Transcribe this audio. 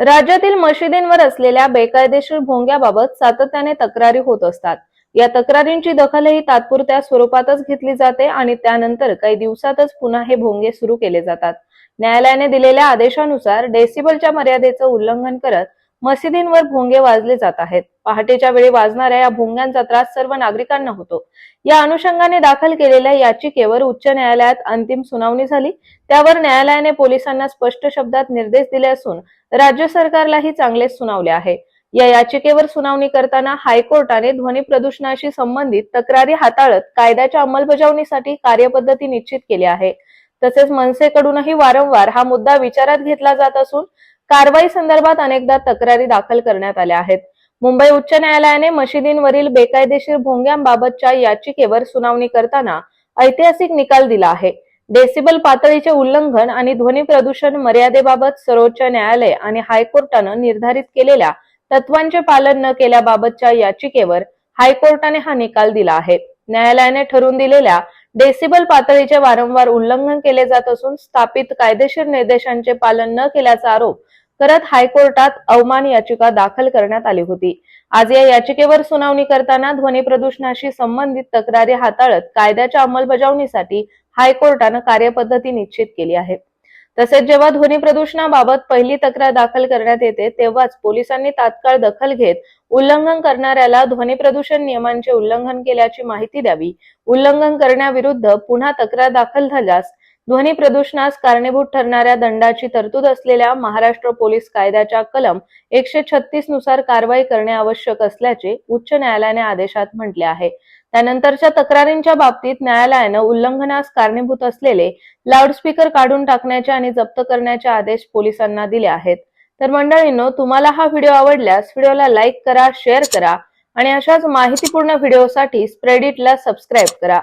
राज्यातील मशिदींवर असलेल्या बेकायदेशीर भोंग्याबाबत सातत्याने तक्रारी होत असतात. या तक्रारींची दखलही तात्पुरत्या स्वरूपातच घेतली जाते आणि त्यानंतर काही दिवसातच पुन्हा हे भोंगे सुरू केले जातात. न्यायालयाने दिलेल्या आदेशानुसार डेसिबलच्या मर्यादेचं उल्लंघन करत मशिदींवर भोंगे वाजले जात आहेत. पहाटेच्या वेळी वाजणाऱ्या या भोंग्यांचा त्रास सर्व नागरिकांना होतो. या अनुषंगाने दाखल केलेल्या याचिकेवर उच्च न्यायालयात अंतिम सुनावणी झाली. त्यावर न्यायालयाने पोलिसांना स्पष्ट शब्दात निर्देश दिले असून राज्य सरकारलाही चांगलेच सुनावले आहे. या याचिकेवर सुनावणी करताना हायकोर्टाने ध्वनी प्रदूषणाशी संबंधित तक्रारी हाताळत कायद्याच्या अंमलबजावणीसाठी कार्यपद्धती निश्चित केली आहे. तसेच मनसेकडूनही वारंवार हा मुद्दा विचारात घेतला जात असून कारवाई संदर्भात अनेकदा तक्रारी दाखल करण्यात आल्या आहेत. मुंबई उच्च न्यायालयाने मशिदींवरील बेकायदेशीर भोंग्यांबाबतच्या याचिकेवर सुनावणी करताना ऐतिहासिक निकाल दिला आहे. डेसिबल पातळीचे उल्लंघन आणि ध्वनी प्रदूषण मर्यादेबाबत सर्वोच्च न्यायालय आणि हायकोर्टानं निर्धारित केलेल्या तत्वांचे पालन न केल्याबाबतच्या याचिकेवर हायकोर्टाने हा निकाल दिला आहे. न्यायालयाने ठरवून दिलेल्या डेसिबल पातळीचे वारंवार उल्लंघन केले जात असून स्थापित कायदेशीर निर्देशांचे पालन न केल्याचा आरोप करत हायकोर्टात अवमान याचिका दाखल करण्यात आली होती. आज या याचिकेवर सुनावणी करताना ध्वनी प्रदूषणाशी संबंधित तक्रारी हाताळत कायद्याच्या अंमलबजावणीसाठी हायकोर्टानं कार्यपद्धती निश्चित केली आहे. तसेच जेव्हा ध्वनी प्रदूषणाबाबत पहिली तक्रार दाखल करण्यात येते तेव्हाच पोलिसांनी तात्काळ दखल घेत उल्लंघन करणाऱ्याला ध्वनी प्रदूषण नियमांचे उल्लंघन केल्याची माहिती द्यावी. उल्लंघन करण्याविरुद्ध पुन्हा तक्रार दाखल झाल्यास ध्वनी प्रदूषणास कारणीभूत ठरणाऱ्या दंडाची तरतूद असलेल्या महाराष्ट्र पोलीस कायद्याच्या कलम एकशे छत्तीसनुसार कारवाई करणे आवश्यक असल्याचे उच्च न्यायालयाने आदेशात म्हटले आहे. त्यानंतरच्या तक्रारींच्या बाबतीत न्यायालयानं उल्लंघनास कारणीभूत असलेले लाऊडस्पीकर काढून टाकण्याचे आणि जप्त करण्याचे आदेश पोलिसांना दिले आहेत. तर मंडळींनो तुम्हाला हा व्हिडिओ आवडल्यास व्हिडिओला लाईक करा शेअर करा आणि अशाच माहितीपूर्ण व्हिडिओसाठी स्प्रेडिटला सबस्क्राईब करा.